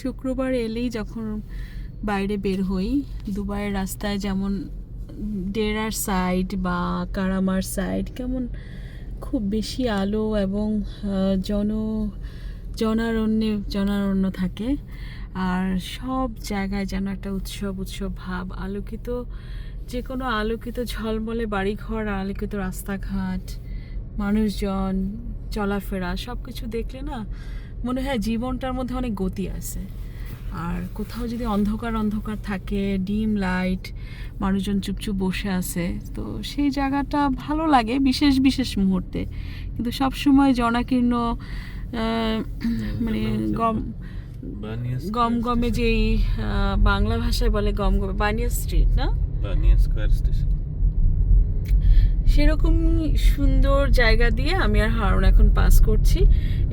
শুক্রবার এলেই যখন বাইরে বের হই, দুবাইয়ের রাস্তায় যেমন ডেরার সাইড বা কারামার সাইড কেমন খুব বেশি আলো এবং জন, জনারণ্যে, জনারণ্য থাকে। আর সব জায়গায় যেন একটা উৎসব উৎসব ভাব, আলোকিত যে কোনো আলোকিত ঝলমলে বাড়িঘর, আলোকিত রাস্তাঘাট, মানুষজন, চলাফেরা সব কিছু দেখলে না মনে হয় জীবনটার মধ্যে অনেক গতি আছে। আর কোথাও যদি অন্ধকার অন্ধকার থাকে, ডিম, লাইট, মানুষজন চুপচুপ বসে আছে, তো সেই জায়গাটা ভালো লাগে বিশেষ বিশেষ মুহূর্তে। কিন্তু সব সময় জনাকীর্ণ মানে গম গম গমে যেই বাংলা ভাষায় বলে গম গমে বানিয়া স্ট্রিট না? বানিয়া স্কয়ার স্টেশন সেরকম সুন্দর জায়গা দিয়ে আমি আর হারুন এখন পাস করছি।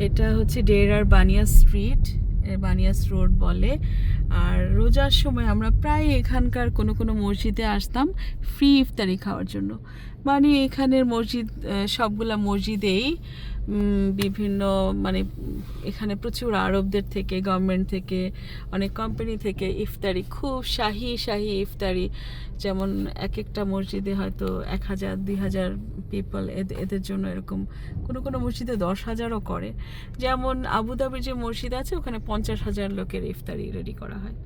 এটা হচ্ছে ডেরার বানিয়া স্ট্রিট বানিয়াস রোড বলে। আর রোজার সময় আমরা প্রায় এখানকার কোনো কোনো মসজিদে আসতাম ফ্রি ইফতারি খাওয়ার জন্য। মানে এখানের মসজিদ সবগুলা মসজিদেই বিভিন্ন মানে এখানে প্রচুর আরবদের থেকে গভর্নমেন্ট থেকে, অনেক কোম্পানি থেকে ইফতারি, খুব শাহি শাহি ইফতারি। যেমন এক একটা মসজিদে হয়তো এক হাজার, দুই হাজার পিপল এদের জন্য এরকম কোনো কোনো মসজিদে দশ হাজারও করে। যেমন আবুধাবির যে মসজিদ আছে, ওখানে পঞ্চাশ হাজার লোকের ইফতারি রেডি করা হয়।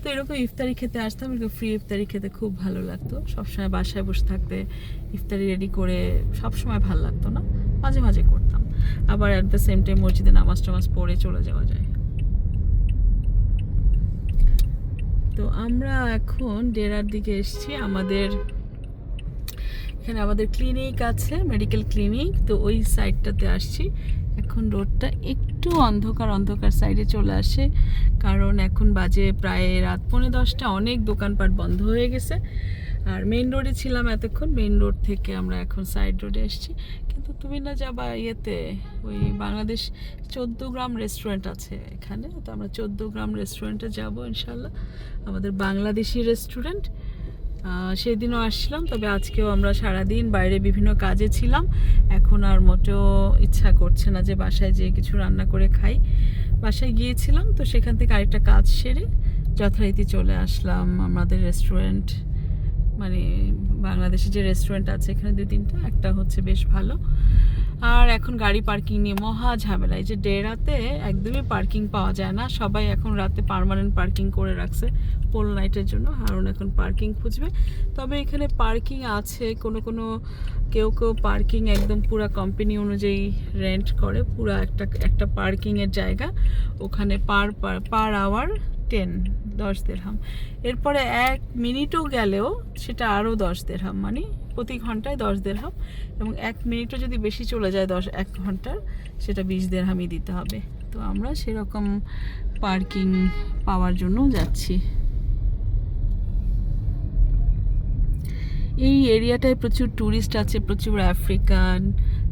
তো এরকম ইফতারি খেতে আসতাম, এরকম ফ্রি ইফতারি খেতে খুব ভালো লাগতো। সবসময় বাসায় বসে থাকতে ইফতারি রেডি করে সবসময় ভালো লাগতো না। মাঝে মাঝে করতাম। আবার অ্যাট দ্য সেম টাইম মসজিদে নামাজ টামাজ পড়ে চলে যাওয়া যায়। তো আমরা এখন ডেরার দিকে এসেছি। আমাদের এখানে আমাদের ক্লিনিক আছে মেডিকেল ক্লিনিক তো ওই সাইডটাতে আসছি। এখন রোডটা একটু অন্ধকার অন্ধকার সাইডে চলে আসে। কারণ এখন বাজে প্রায় রাত পৌনে দশটা। অনেক দোকানপাট বন্ধ হয়ে গেছে। আর মেইন রোডে ছিলাম এতক্ষণ মেইন রোড থেকে আমরা এখন সাইড রোডে এসেছি। কিন্তু তুমি না যাবা ইয়েতে, ওই বাংলাদেশ চোদ্দ গ্রাম রেস্টুরেন্ট আছে এখানে। তো আমরা চোদ্দ গ্রাম রেস্টুরেন্টে যাব ইনশাল্লাহ। আমাদের বাংলাদেশি রেস্টুরেন্ট সেদিনও আসছিলাম, তবে আজকেও আমরা সারাদিন বাইরে বিভিন্ন কাজে ছিলাম। এখন আর মোটেও ইচ্ছা করছে না যে বাসায় যেয়ে কিছু রান্না করে খাই। বাসায় গিয়েছিলাম, তো সেখান থেকে আরেকটা কাজ সেরে যথারীতি চলে আসলাম আমাদের রেস্টুরেন্ট মানে বাংলাদেশে যে রেস্টুরেন্ট আছে এখানে দুই তিনটা, একটা হচ্ছে বেশ ভালো। আর এখন গাড়ি পার্কিং নিয়ে মহা ঝামেলা। এই যে ডেরাতে একদমই পার্কিং পাওয়া যায় না। সবাই এখন রাতে পার্মানেন্ট পার্কিং করে রাখছে পোল নাইটের জন্য। হারুন এখন পার্কিং খুঁজবে। তবে এখানে পার্কিং আছে। কোনো কোনো, কেউ কেউ পার্কিং একদম পুরো কোম্পানি অনুযায়ী রেন্ট করে। পুরো একটা একটা পার্কিংয়ের জায়গা। ওখানে পার পার আওয়ার টেন, দশ দেড়হাম। এরপরে এক মিনিটও গেলেও সেটা আরও দশ দেড়হাম মানে প্রতি ঘন্টায় দশ দেড়হাম এবং এক মিনিটও যদি বেশি চলে যায় দশ, এক ঘণ্টার, সেটা বিশ দেড়হামই দিতে হবে। তো আমরা সেরকম পার্কিং পাওয়ার জন্য যাচ্ছি। এই এরিয়াটায় প্রচুর ট্যুরিস্ট আছে, প্রচুর আফ্রিকান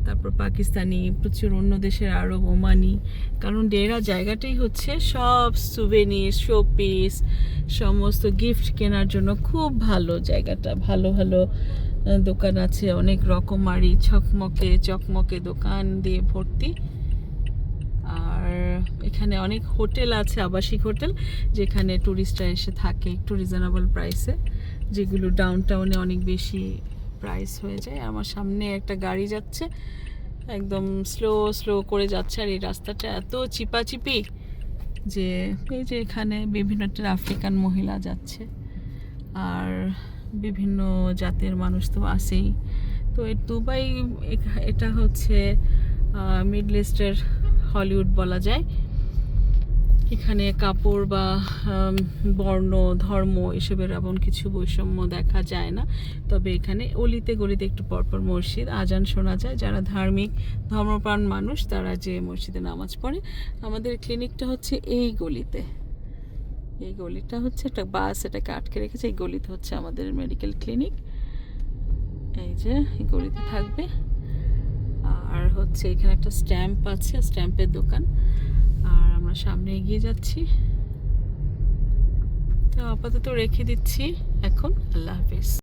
তারপর পাকিস্তানি, প্রচুর অন্য দেশের আরব, ওমানি। কারণ ডেরা জায়গাটাই হচ্ছে সব সুভেনির শোপিস সমস্ত গিফট কেনার জন্য খুব ভালো জায়গাটা। ভালো ভালো দোকান আছে, অনেক রকমারি ছকমকে, চকমকে দোকান দিয়ে ভর্তি। আর এখানে অনেক হোটেল আছে, আবাসিক হোটেল, যেখানে ট্যুরিস্টরা এসে থাকে একটু রিজনেবল প্রাইসে যেগুলো ডাউন টাউনে অনেক বেশি প্রাইস হয়ে যায়। আমার সামনে একটা গাড়ি যাচ্ছে, একদম স্লো স্লো করে যাচ্ছে আর এই রাস্তাটা এত চিপাচিপি যে এই যে এখানে বিভিন্ন আফ্রিকান মহিলা যাচ্ছে আর বিভিন্ন জাতের মানুষ তো আসেই তো এই দুবাই এটা হচ্ছে মিডল ইস্টের হলিউড বলা যায়। এখানে কাপড় বা বর্ণ, ধর্ম এসবের এমন কিছু বৈষম্য দেখা যায় না। তবে এখানে অলিতে গলিতে একটু পরপর মসজিদ, আজান শোনা যায়। যারা ধার্মিক, ধর্মপ্রাণ মানুষ, তারা যে মসজিদে নামাজ পড়ে। আমাদের ক্লিনিকটা হচ্ছে এই গলিতে। এই গলিটা হচ্ছে একটা বাস এটাকে আটকে রেখেছে। এই গলিতে হচ্ছে আমাদের মেডিকেল ক্লিনিক এই যে, এই গলিতে থাকবে। আর হচ্ছে এখানে একটা স্ট্যাম্প আছে, স্ট্যাম্পের দোকান। আর আমরা সামনে এগিয়ে যাচ্ছি। তো আপাতত রেখে দিচ্ছি। এখন আল্লাহ হাফিজ।